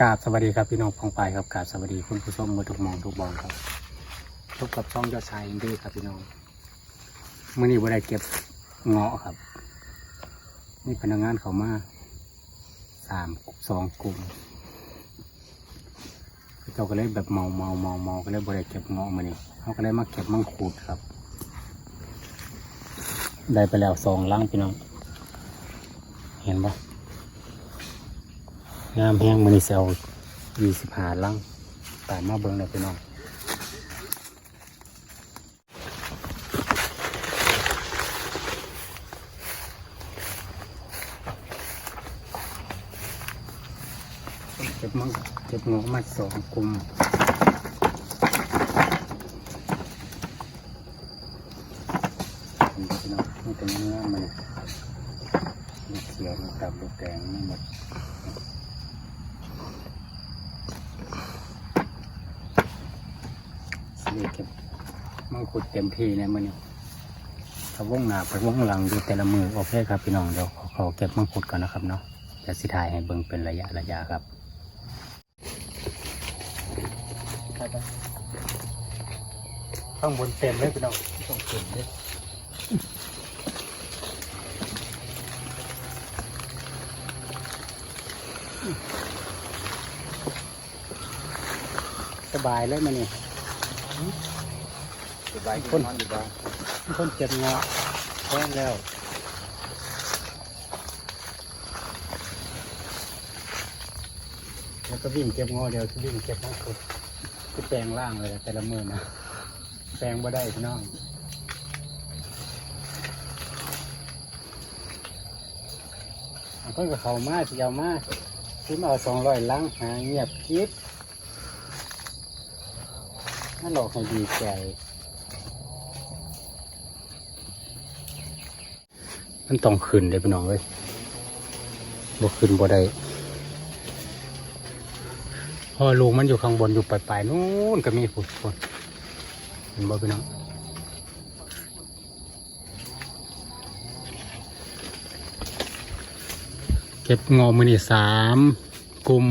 กราบสวัสดีครับพี่น้องพองไปายครับกราบสวัสดีคุณผู้ชมมือทุกมองทุกบอลครับพบกับช่องยอดชายอินดี้ครับพี่น้องเมื่อนี้บ่ได้เก็บเงาะครับนี่พนักงานเขามาสามสองกลุ่มเจ้าก็เลยแบบเมาเมาเมาเมาก็เลยบ่ได้เก็บเงาะมานี่เขาก็เลยมาเก็บมังคุดครับ ได้ไปแล้วสองลังพี่น้อง เห็นปะ งามแห้งมันนี่เซลยี่สิบห้าลังตามมาเบิ้งเลยพี่น้องเก็บมังเก็บงอกมาสองกลุ่มเห็นปะพี่น้องนี่เป็นเนื้อมันเขียวลูกตับลูกแดงไม่หมด นี่เก็บมังคุดเต็มที่ในมือนี้ถ้าวงหนาไปวงหลังดูแต่ละมือโอเคครับพี่น้องเดี๋ยวขอเก็บมังคุดก่อนนะครับเนาะจะสิถ่ายให้เบิ่งเป็นระยะระยะครับข้างบนเต็มเลยพี่น้องต้องเต็มเลยสบายเลยมันนี่ สบายคนนอนอยู่บ้านคนเจ็บงาะแห้งแล้วแล้วก็วิ่งเก็บงาะเดียวที่วิ่งเก็บมังคุดคือแปลงร่างเลยแต่ละมือนะแปลงบ่ได้พี่น้องเพิ่นกับเข้ามาสิเอามาซื้อมาเอาสองร้อยลังหาเงียบกริบ น่าหลอกให้ดีใจ มันต้องขึ้นเลยพี่น้องเว้ยบ่ขึ้นบ่ได้พอลูกมันอยู่ข้างบนอยู่ปลายๆนู้นก็มีฝนฝนเห็นบ่พี่น้องเก็บงอมือนี่สามกลุ่ม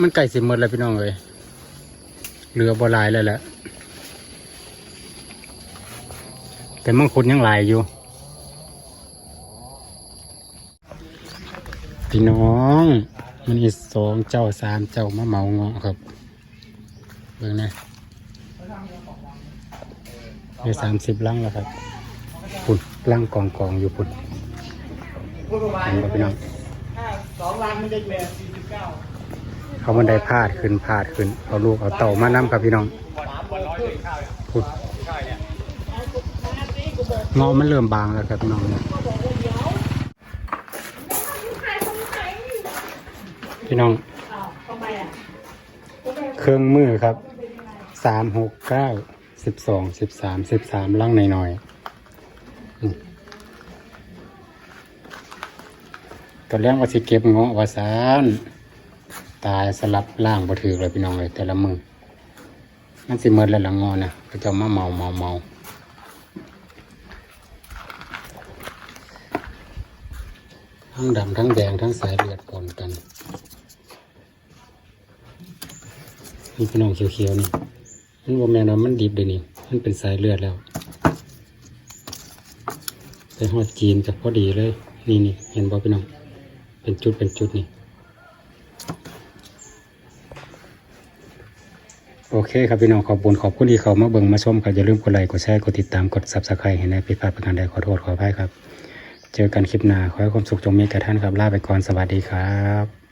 มันใกล้สิหมดแล้วพี่น้องเลย เหลือบ่ลายแล้วแหละ แต่มังคุดยังหลายอยู่ พี่น้อง มันอีสองเจ้าสามเจ้ามาเหมาเงาะครับเบิ่งนะได้สามสิบลังแล้วครับปุ่นลังกองกองอยู่ปุ่นเห็นบ่พี่น้องสองล้านมันได้แปดสี่สิบเก้า เขามันได้พาดขึ้นพาดขึ้น เอาลูกเอาเต่ามานํครับพี่น้องสามวันร้อยเลยข้าวปุ่นใช่เงาะมันเริ่มบางแล้วครับพี่น้องเนี่ยพี่น้อง เครื่องมือครับสามหกเก้าสิบสองสิบสามสิบสามล่างหน่อยๆตอนแรกว่าสิเก็บเงาะว่าสาน ตายสลับล่างบ่ถือเลยพี่น้องเลยแต่ละมือมันสิเมิดแล้วละเงาะนะก็จะมาเมาเมาเมาทั้งดำทั้งแดงทั้งสายเลือดปนกันนี่พี่น้องเขียวๆนี่มันว่าแมนว่ามันดิบเลยนี่มันเป็นสายเลือดแล้วไปหอดจีนกับพอดีเลย นี่นี่เห็นบ่พี่น้อง เป็นจุดเป็นจุดนี่ โอเคครับพี่น้องขอบคุณขอบคุณที่เขามาเบิ่งมาชมครับอย่าลืมกดไลค์กดแชร์กดติดตามกดซับสไครต์ให้นะผิดพลาดประการใดขอโทษขออภัยครับ เจอกันคลิปหน้าขอให้ความสุขจงมีแก่ท่านครับลาไปก่อนสวัสดีครับ